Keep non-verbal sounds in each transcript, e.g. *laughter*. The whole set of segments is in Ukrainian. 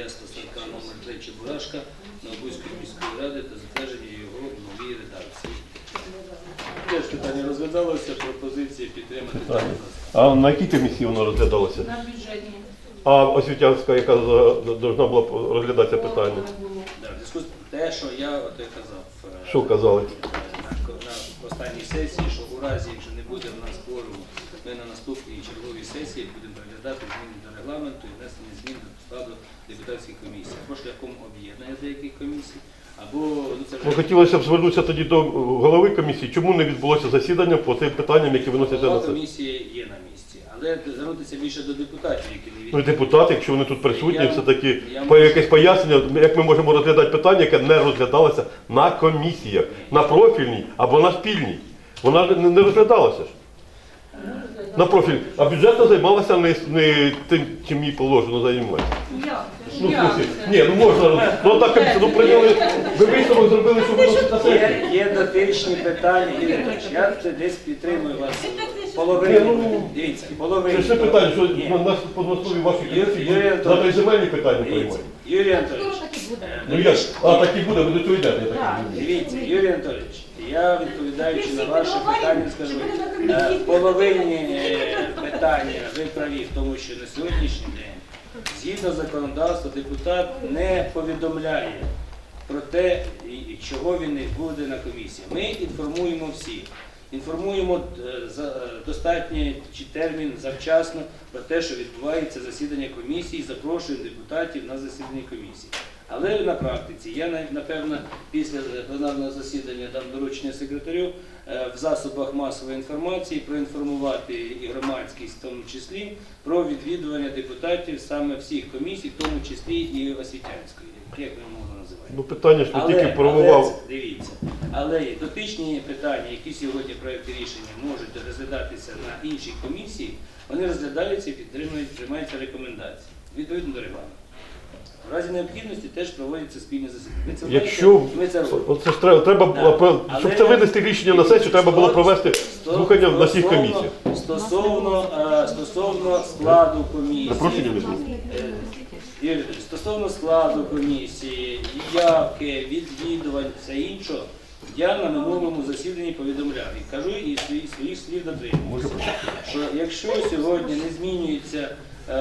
Ясла Станка номер 3 Чебурашка Новобузької міської ради та затвердження його в новій редакції. Теж питання розглядалося, пропозиція підтримати. Питання. А на якій комісії воно розглядалося? На бюджетні. А освітянська, яка повинна була розглядатися питання? В зв'язку з те, що я от я казав е, Що казали? на, на останній сесії, що у разі, якщо не буде в нас кворуму, ми на наступній черговій сесії будемо розглядати зміни до регламенту і внесення змін до складу депутатських комісій, або шляхом об'єднання деяких комісій, або ну це Ну, вже хотілося б звернутися тоді до голови комісії, чому не відбулося засідання по тим питанням, які виносяться голова на це. комісії є на місці, але звернутися більше до депутатів, які не Ну і депутати, якщо вони тут присутні, Я- все-таки я по можу- якесь пояснення, як ми можемо розглядати питання, яке не розглядалося на комісіях, на профільній або на спільній. Вона ж не, не розглядалася ж. На профільній. А бюджетна займалася не, не тим, чим їй положено займатися. Ну, в смысле, ні, ну можна, ну так комісія, ну прийняли, ви висновок зробили, що воно на сесії. Є, є дотичні питання, Юрій Анатолійович, я це десь підтримую вас Ні, половину. ну, Дивіться, половину. Це ще питання, що Ні. на нас по основі вашої Юрій комісії Анатолійович. завтра земельні питання Дивіться, приймають. Юрій Анатолійович, Ну як? А так і буде, ви до цього йдете, я так Так. розумію. Дивіться, Юрій Анатолійович, я відповідаючи на ваше питання, скажу, е, в половині е, питання ви праві в тому, що на сьогоднішній день, згідно законодавства, депутат не повідомляє про те, і- і чого він не буде на комісії. Ми інформуємо всіх. Інформуємо е, за достатній термін завчасно про те, що відбувається засідання комісії, запрошуємо депутатів на засідання комісії. Але на практиці я на- напевно після пленарного засідання дам доручення секретарю е, в засобах масової інформації проінформувати і громадськість в тому числі про відвідування депутатів саме всіх комісій, в тому числі і освітянської, як ми можемо називати. Ну питання ж не Але, тільки але дивіться, але дотичні питання, які сьогодні проекти рішення можуть розглядатися на іншій комісії, вони розглядаються і підтримують, приймаються рекомендації відповідно до регламенту. В разі необхідності теж проводяться спільні засідання. Ви це знаєте, Якщо ми це робимо. оце ж треба, треба було, щоб це винести рішення на сесію, треба було провести слухання на всіх комісіях. Стосовно, е, стосовно складу комісії. Е, стосовно складу комісії, явки, відвідувань, все іншого, я на минулому засіданні повідомляв і кажу і свої, своїх слів дотримуюся, що якщо сьогодні не змінюється,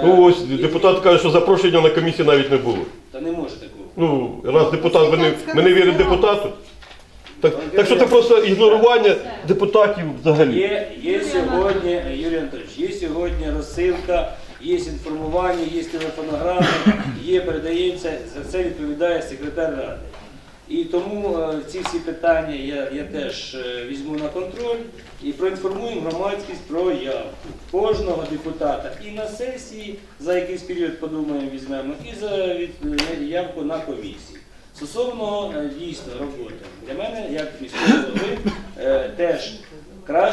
Ну ось депутат каже, що запрошення на комісію навіть не було. та не може такого. Ну, раз депутат, не, ми не віримо депутату. Так, так що це просто ігнорування депутатів взагалі. Є, є сьогодні, Юрій Анатольович, є сьогодні розсилка, є інформування, є телефонограми, є передається, за це відповідає секретар ради. І тому е, ці всі питання я, я теж е, візьму на контроль і проінформую громадськість про явку кожного депутата і на сесії за якийсь період подумаємо, візьмемо, і за е, явку на комісії. Стосовно дійсно роботи, для мене, як міського голови, теж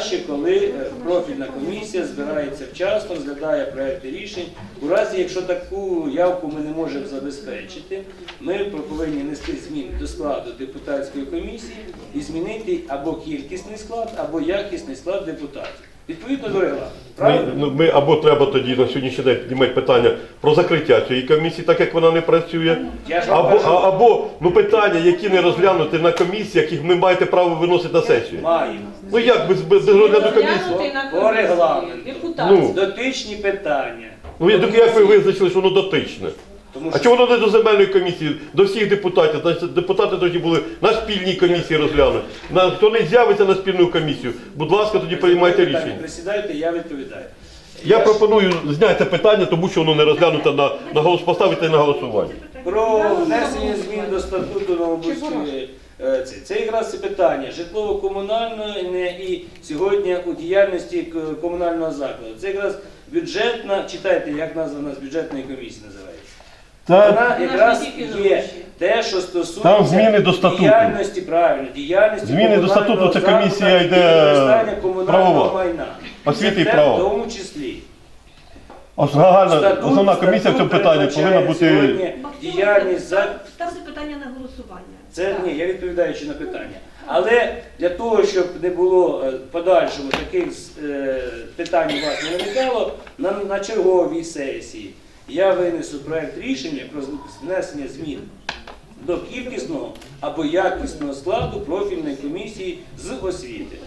краще, коли е, профільна комісія збирається вчасно, розглядає проекти рішень. У разі, якщо таку явку ми не можемо забезпечити, ми повинні нести зміни до складу депутатської комісії і змінити або кількісний склад, або якісний склад депутатів. Відповідно до регламенту. Ми, Правильно? ну, ми або треба тоді на сьогоднішній день піднімати питання про закриття цієї комісії, так як вона не працює. Я ж вам Або, кажу. а- або ну, питання, які не розглянуті на комісіях, їх ми маєте право виносити на сесію. Маємо. Ну як без, без, без розгляду комісії? Розглянути на По комісії. регламенту. Депутатські. Ну. Дотичні питання. Ну як як ви визначили, що воно дотичне? Тому А що чому воно не до земельної комісії, до всіх депутатів? Значить, депутати тоді були на спільній комісії розглянути. На, хто не з'явиться на спільну комісію, будь ласка, тоді приймайте рішення. Присідайте, я відповідаю. Я ж пропоную зняти питання, тому що воно не розглянуте на, на голос поставити на голосування. Про внесення змін до статуту Новобузької. е, Це, це якраз це питання житлово-комунальної і сьогодні у діяльності к- комунального закладу. Це якраз бюджетна, читайте, як назва у нас бюджетної комісії називається. Вона Вона якраз є те, що стосується Там зміни до статуту. діяльності, правильно, діяльності Зміни до статуту, комунального це закладу комісія і йде використання комунального правова. майна. Освіти і права. В тому числі. Загальна Статут- основна комісія в цьому статут питанні повинна передбачає бути. сьогодні діяльність за Ставте питання на голосування. Це ні, я відповідаючи на питання. Але для того, щоб не було е, в подальшому таких е, питань у вас не виникало, на, на черговій сесії я винесу проект рішення про внесення змін до кількісного або якісного складу профільної комісії з освіти.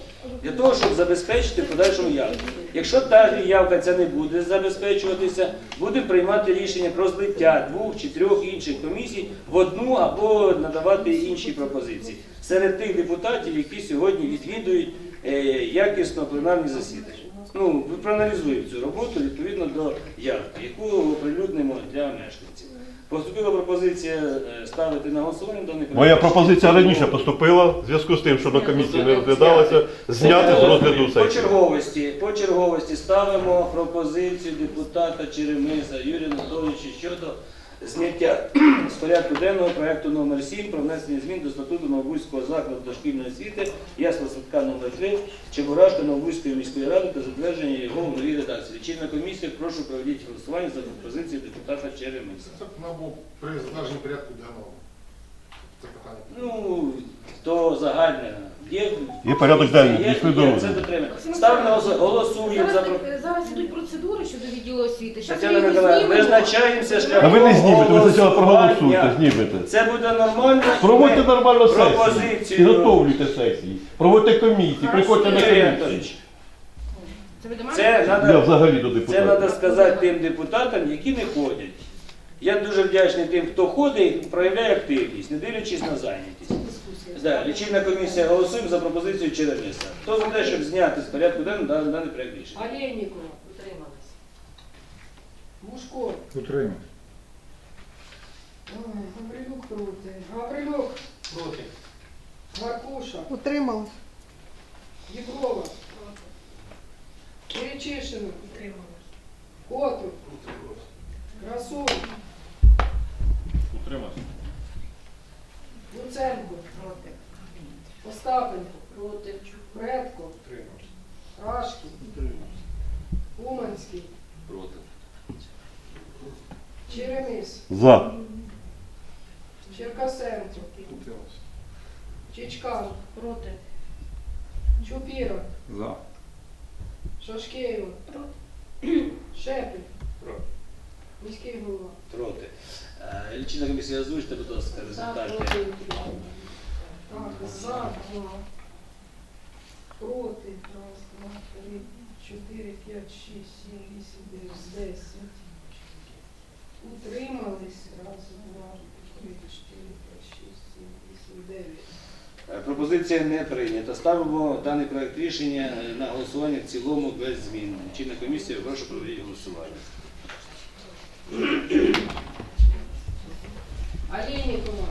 Для того, щоб забезпечити подальшому явку. Якщо та явка ця не буде забезпечуватися, будемо приймати рішення про злиття двох чи трьох інших комісій в одну або надавати інші пропозиції. Серед тих депутатів, які сьогодні відвідують е, якісно пленарні засідання. Ну, ви проаналізуємо цю роботу відповідно до явки, яку оприлюднимо для мешканців. Поступила пропозиція е, ставити на голосування даний проект. Моя пропозиція раніше поступила в зв'язку з тим, що на комісії не розглядалося, зняти з розгляду По черговості, по черговості ставимо пропозицію депутата Черемиса Юрія Анатолійовича щодо зняття *clears throat* з порядку денного проекту номер 7 про внесення змін до статуту Новобузького закладу дошкільної освіти ясла садка номер 3 Чебурашка Новобузької міської ради та затвердження його в новій редакції. Лічильна комісія, прошу проведіть голосування за пропозицію депутата Черемиса. Це мабуть при затвердженні порядку денного. Це питання. Ну, то загальне. Є, Є порядок денний, є- пішли є, до Це розгляду. дотримання. Ставимо на голосування. голосуємо за пропозицію. Відділу освіти. Щас Тетяна ми Миколаївна, знімемо. визначаємося А ви не знімете, ви спочатку голосування. проголосуйте, знімете. Це буде нормально. Проводьте Ми нормально сесії, пропозицію. підготовлюйте сесії, проводьте комісії, приходьте на Юрій комісії. Це ви до мене? Це Я треба взагалі до це треба сказати тим депутатам, які не ходять. Я дуже вдячний тим, хто ходить і проявляє активність, не дивлячись на зайнятість. Да, лічильна комісія голосуємо за пропозицію Черемиса. Хто за те, щоб зняти з порядку денного даний проект рішення? Утримати. Ой, Гаврилюк проти. Гаврилюк. Проти. Маркуша. Утрималась. Єврова. Утрималась. Котов. Красун. Утримати. Луценко. Проти. Остапенко. Проти. Предко. Утримати. Рашкін. Уманський. Проти. Черемис. За. Черкасенко. Чичкан. Проти. Чупіра. За. Шашкеєва. Шепель. Проти. Міський голова. Проти. Е, Лічильна комісія озвучте, будь ласка, результати. Так, за, два. Проти. Раз, два, три, чотири, п'ять, шість, сім, вісім, дев'ять, десять. Утримались. Раз, два, три, чотири, п'ять, шість, сім, вісім, дев'ять. Е, Пропозиція не прийнята. Ставимо даний проект рішення на голосування в цілому без змін. Чинна комісія, прошу проведіть голосування. Олейникова.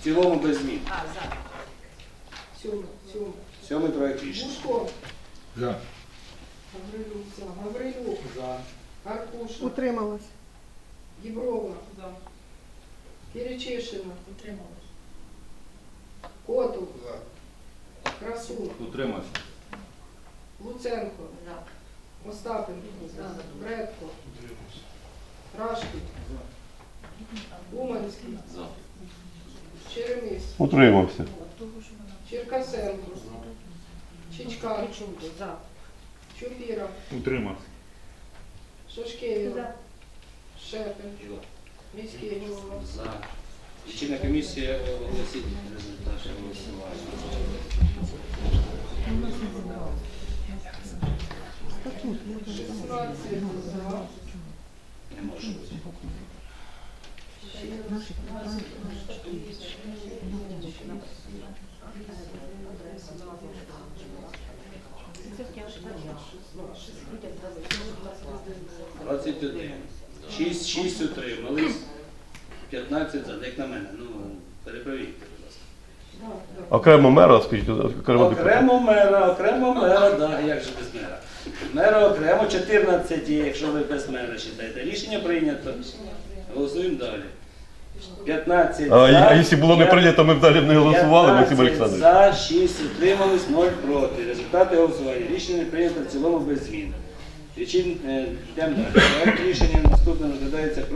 В цілому без змін. Сьома, сьома. Сьомий проект рішення. Мушко. За. Гаврилюк, за. Гаврилюк. За. Аркуша. Утрималась. Єврова. За. Киричишина. Утрималась. Котов. За. Красун. Утримати. Луценко. Остапенко. Бредко. Рашкін. Уманський. Черемис. Утримався. Черкасенко. Чичкан. Чупіра. Утримати. Шашкевич. Шепель. Міський голова. За. Лічильна комісія оголосить результати голосування. Шістнадцять за. Не може бути. Шістнадцять. 21. 6, 6 утримались, 15 за, на мене. Ну, перепровірте, будь ласка. Окремо мера, скажіть, окремо депутата. Окремо мера, окремо мера, да, як же без мера. Мера окремо, 14, якщо ви без мера ще дайте. Рішення прийнято. Голосуємо далі. 15 А, за. а якщо було не прийнято, ми б далі б не голосували, Максим 15 Олександрович. За, 6 утримались, 0 проти. Результати голосування. Рішення не прийнято в цілому без змін. Причин, е, йдемо далі. Проект рішення наступне розглядається про